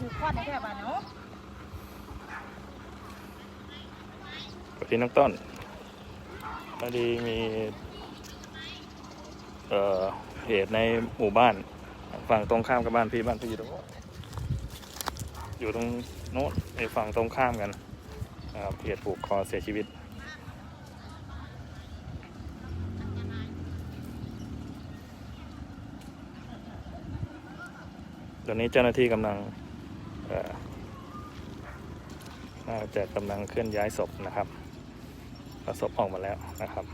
ถือควันในแค่บ้านเนาะสวัสดีน้อต้นพอดีมีเอ่อเหตุในหมู่บ้านฝั่งตรงข้ามกับบ้านพี่บ้านพี่ตรงอยู่ตรงโน้นในฝั่งตรงข้ามกันนะครับเหตุผูกคอเสียชีวิตตอนนี้เจ้าหน้าที่กำลัง จะกำลังเคลื่อนย้ายศพนะครับเอาศพออกมาแล้วนะครับ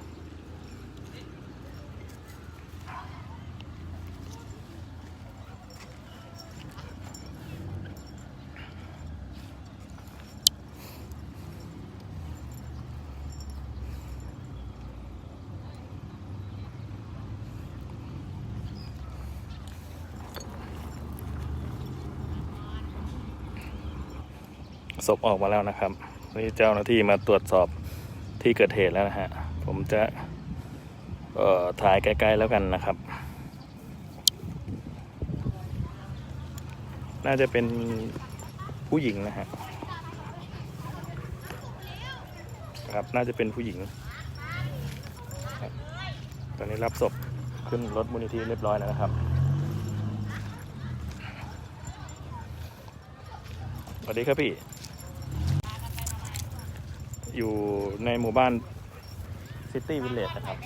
ศพออกมาแล้วนะครับนี่เจ้าหน้าที่มาตรวจสอบที่เกิดเหตุแล้วนะฮะผมจะถ่ายใกล้ๆแล้วกันนะครับ น่าจะเป็นผู้หญิงนะฮะครับน่าจะเป็นผู้หญิง ตอนนี้รับศพขึ้นรถมูลนิธิเรียบร้อยแล้วนะครับสวัสดีครับพี่ อยู่ในหมู่บ้านซิตี้วิลเลจนะครับ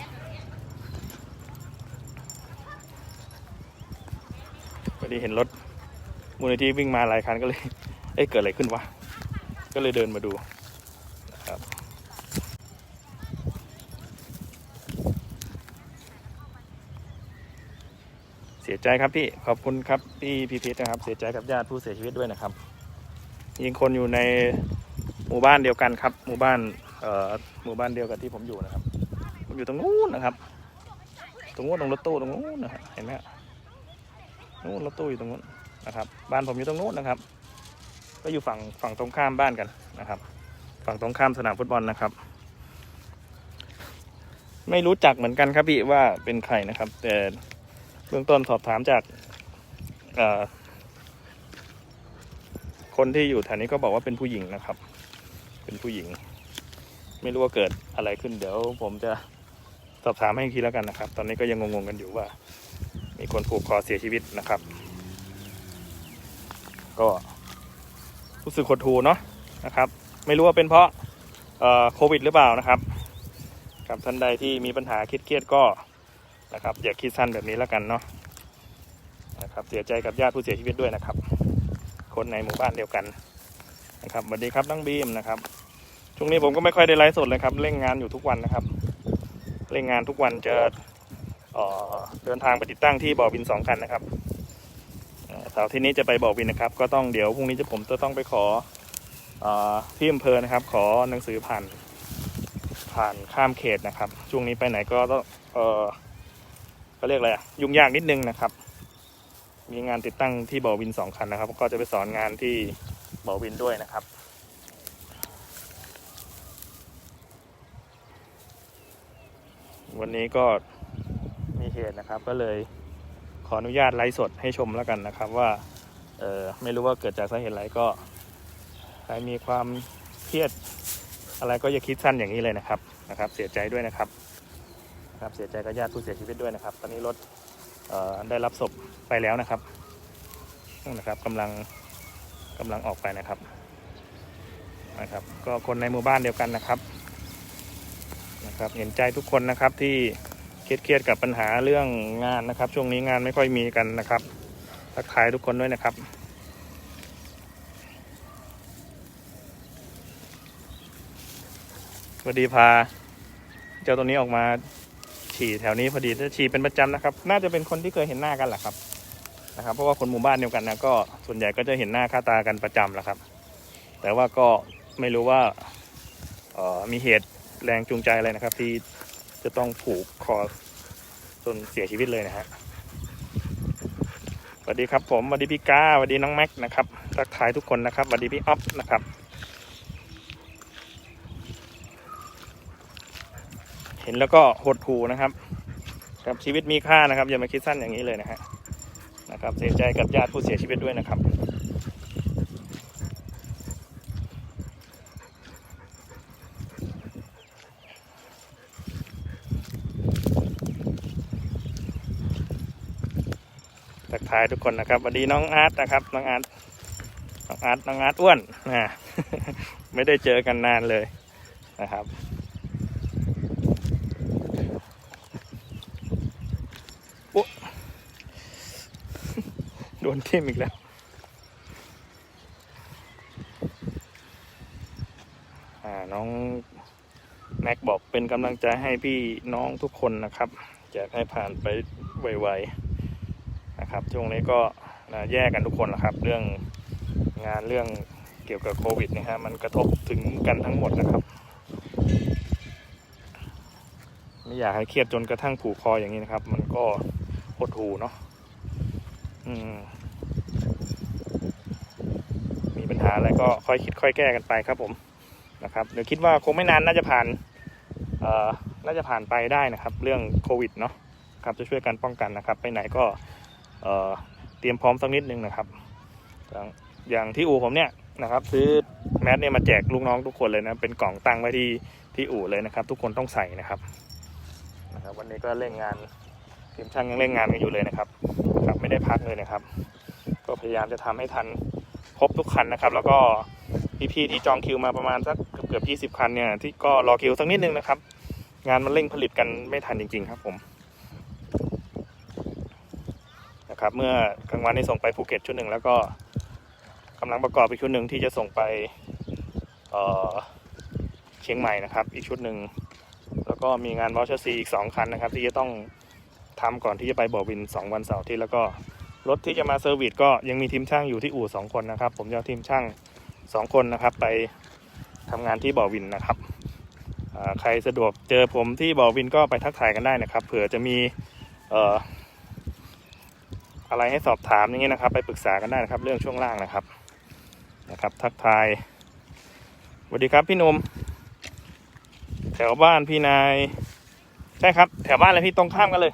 พอดีเห็นรถมูลนิธิวิ่งมาหลายคันก็เลย เอ๊ะเกิดอะไรขึ้นวะ ก็เลยเดินมาดูนะครับ เสียใจครับพี่ ขอบคุณครับพี่พีพีนะครับ เสียใจกับญาติผู้เสียชีวิตด้วยนะครับ ยิงคนอยู่ใน หมู่บ้านเดียวกันครับ หมู่บ้านเอ่อหมู่บ้านเดียวกับที่ผมอยู่นะครับ ผมอยู่ตรงนู้นนะครับ ตรงนู้นตรงรถตู้ตรงนู้นนะครับเห็นไหมฮะนู้นรถตู้อยู่ตรงนู้นนะครับ บ้านผมอยู่ตรงนู้นนะครับ ก็อยู่ฝั่งฝั่งตรงข้ามบ้านกันนะครับ ฝั่งตรงข้ามสนามฟุตบอลนะครับ ไม่รู้จักเหมือนกันครับพี่ว่าเป็นใครนะครับ แต่เบื้องต้นสอบถามจากคนที่อยู่แถวนี้ก็บอกว่าเป็นผู้หญิงนะครับ เป็นผู้หญิง ไม่รู้ว่าเกิดอะไรขึ้น เดี๋ยวผมจะสอบถามให้ทีแล้วกันนะครับ ตอนนี้ก็ยังงงๆกันอยู่ว่า มีคนผูกคอเสียชีวิตนะครับ ก็รู้สึกหดหูเนาะนะครับ ไม่รู้ว่าเป็นเพราะโควิดหรือเปล่านะครับกับท่านใดที่มีปัญหาคิดเครียดก็นะครับ อย่าคิดสั้นแบบนี้แล้วกันเนาะนะครับ เสียใจกับญาติผู้เสียชีวิตด้วยนะครับ คนในหมู่บ้านเดียวกันนะครับสวัสดีครับน้องบีมนะครับ ช่วงนี้ผมก็ไม่ค่อยได้ไลฟ์สดเลยครับ เร่งงานอยู่ทุกวันนะครับ เร่งงานทุกวันจะเเดินทางไปติดตั้งที่บ่อบินสองคันนะครับเสาร์ที่นี้จะไปบ่อบินนะครับ ก็ต้องเดี๋ยวพรุ่งนี้จะผมจะต้องไปขออที่อำเภอนะครับ ขอหนังสือผ่านผ่านข้ามเขตนะครับ ช่วงนี้ไปไหนก็ต้องเออเขาเรียกอะไรยุ่งยากนิดนึงนะครับ มีงานติดตั้งที่บ่อวินสองคันนะครับ ก็จะไปสอนงานที่บ่อวินด้วยนะครับ วันนี้ก็มีเหตุนะครับ ก็เลยขออนุญาตไลฟ์สดให้ชมแล้วกันนะครับ ว่าเออไม่รู้ว่าเกิดจากสาเหตุอะไรก็ใครมีความเครียดอะไรก็อย่าคิดสั้นอย่างนี้เลยนะครับนะครับ เสียใจด้วยนะครับครับเสียใจกับญาติผู้เสียชีวิตด้วยนะครับ ตอนนี้รถเอ่อได้รับศพไปแล้วนะครับนู่นะครับกำลังกำลังออกไปนะครับนะครับ ก็คนในหมู่บ้านเดียวกันนะครับ นะครับเห็นใจทุกคนนะครับที่เครียดเครียดกับปัญหาเรื่องงานนะครับ ช่วงนี้งานไม่ค่อยมีกันนะครับทักทายทุกคนด้วยนะครับสวัสดีพา เจ้าตัวนี้ออกมาฉี่แถวนี้พอดีถ้าฉี่เป็นประจำนะครับ น่าจะเป็นคนที่เคยเห็นหน้ากันแหละครับนะครับ เพราะว่าคนหมู่บ้านเดียวกันนะก็ส่วนใหญ่ก็จะเห็นหน้าค่าตากันประจำแหละครับ แต่ว่าก็ไม่รู้ว่าออมีเหตุ แรงจูงใจอะไรนะครับ ที่จะต้องผูกคอจนเสียชีวิตเลยนะฮะสวัสดีครับผมสวัสดีพี่ก้าสวัสดีน้องแม็กนะครับทักทายทุกคนนะครับสวัสดีพี่อ๊อฟนะครับเห็นแล้วก็หดหูนะครับกับชีวิตมีค่านะครับอย่ามาคิดสั้นอย่างนี้เลยนะฮะนะครับเสียใจกับญาติผู้เสียชีวิตด้วยนะครับ ทายทุกคนนะครับสวัสดีน้องอาร์ตนะครับ น้องอาร์ตน้องอาร์ตน้องอาร์ตอ้วนนะไม่ได้เจอกันนานเลยนะครับอุ๊โดนทิ่มอีกแล้วอ่าน้องแม็กบอกเป็นกำลังใจให้พี่น้องทุกคนนะครับอยากให้ผ่านไปไวๆ นะครับช่วงนี้ก็แยกกันทุกคนแหละครับ เรื่องงานเรื่องเกี่ยวกับโควิดนะฮะมันกระทบถึงกันทั้งหมดนะครับไม่อยากให้เครียดจนกระทั่งผูกคออย่างนี้นะครับ มันก็หดหูเนาะอืมมีปัญหาอะไรก็ค่อยคิดค่อยแก้กันไปครับผมนะครับเดี๋ยวคิดว่าคงไม่นานน่าจะผ่านเอ่อน่าจะผ่านไปได้นะครับ เรื่องโควิดเนาะครับจะช่วยกันป้องกันนะครับ ไปไหนก็ เเตรียมพร้อมสักนิดนึงนะครับ อย่างที่อู่ผมเนี่ยนะครับซื้อแมสเนี่ยมาแจกลูกน้องทุกคนเลยนะเป็นกล่องตั้งไว้ที่ที่อู่เลยนะครับ ทุกคนต้องใส่นะครับนะครับ วันนี้ก็เร่งงานทีมช่างยังเร่งงานกันอยู่เลยนะครับครับไม่ได้พักเลยนะครับ ก็พยายามจะทำให้ทันครบทุกคันนะครับ แล้วก็พี่ๆที่จองคิวมาประมาณสักเกือบๆ20คันเนี่ยที่ก็รอคิวสักนิดนึงนะครับ งานมันเร่งผลิตกันไม่ทันจริง ๆ ครับผม นะครับเมื่อกลางวันนี้ส่งไปภูเก็ตชุดหนึ่งแล้วก็กำลังประกอบอีกชุดหนึ่งที่จะส่งไปเเชียงใหม่นะครับ อีกชุดหนึ่งแล้วก็มีงานวอชซีอีก 2 คันนะครับ ที่จะต้องทำก่อนที่จะไปบ่อวิน 2 วันเสาร์ที่แล้วก็รถที่จะมาเซอร์วิสก็ยังมีทีมช่างอยู่ที่อู่สองคนนะครับ ผมจะทีมช่างสองคนนะครับ ไปทำงานที่บ่อวินนะครับใครสะดวกเจอผมที่บ่อวินก็ไปทักทายกันได้นะครับ เผื่อจะมีเอะไรให้สอบถามอย่างเงี้ยนะครับ ไปปรึกษากันได้นะครับ เรื่องช่วงล่างนะครับนะครับ ทักทายสวัสดีครับพี่นุ่มแถวบ้านพี่นายใช่ครับ แถวบ้านเลยพี่ตรงข้ามกันเลย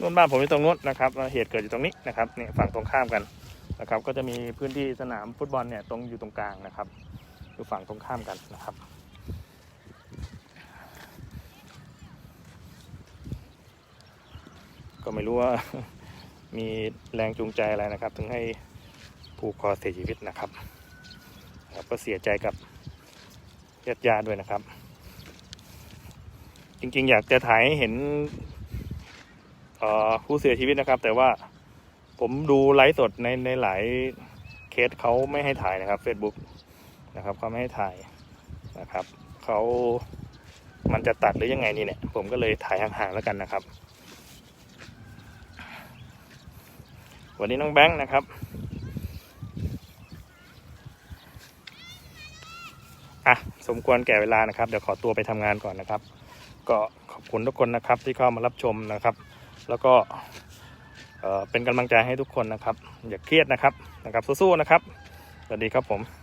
นู่นบ้านผมอยู่ตรงนู้นนะครับแล้วเหตุเกิดอยู่ตรงนี้นะครับเนี่ยฝั่งตรงข้ามกันนะครับ ก็จะมีพื้นที่สนามฟุตบอลเนี่ยตรงอยู่ตรงกลางนะครับอยู่ฝั่งตรงข้ามกันนะครับก็ไม่รู้ว่า มีแรงจูงใจอะไรนะครับ ถึงให้ผูกคอเสียชีวิตนะครับครับก็เสียใจกับญาติญาติด้วยนะครับ จริงๆ อยากจะถ่ายให้เห็นผู้เสียชีวิตนะครับ แต่ว่าผมดูไลฟ์สดในในหลายเคสเขาไม่ให้ถ่ายนะครับ Facebook นะครับเขาไม่ให้ถ่ายนะครับเขามันจะตัดหรือยังไงนี่เนี่ย ผมก็เลยถ่ายห่างๆแล้วกันนะครับ วันนี้น้องแบงค์นะครับ อะ สมควรแก่เวลานะครับ เดี๋ยวขอตัวไปทำงานก่อนนะครับ ก็ขอบคุณทุกคนนะครับที่เข้ามารับชมนะครับ แล้วก็เอ่อเป็นกำลังใจให้ทุกคนนะครับ อย่าเครียดนะครับนะครับสู้ๆนะครับสวัสดีครับผม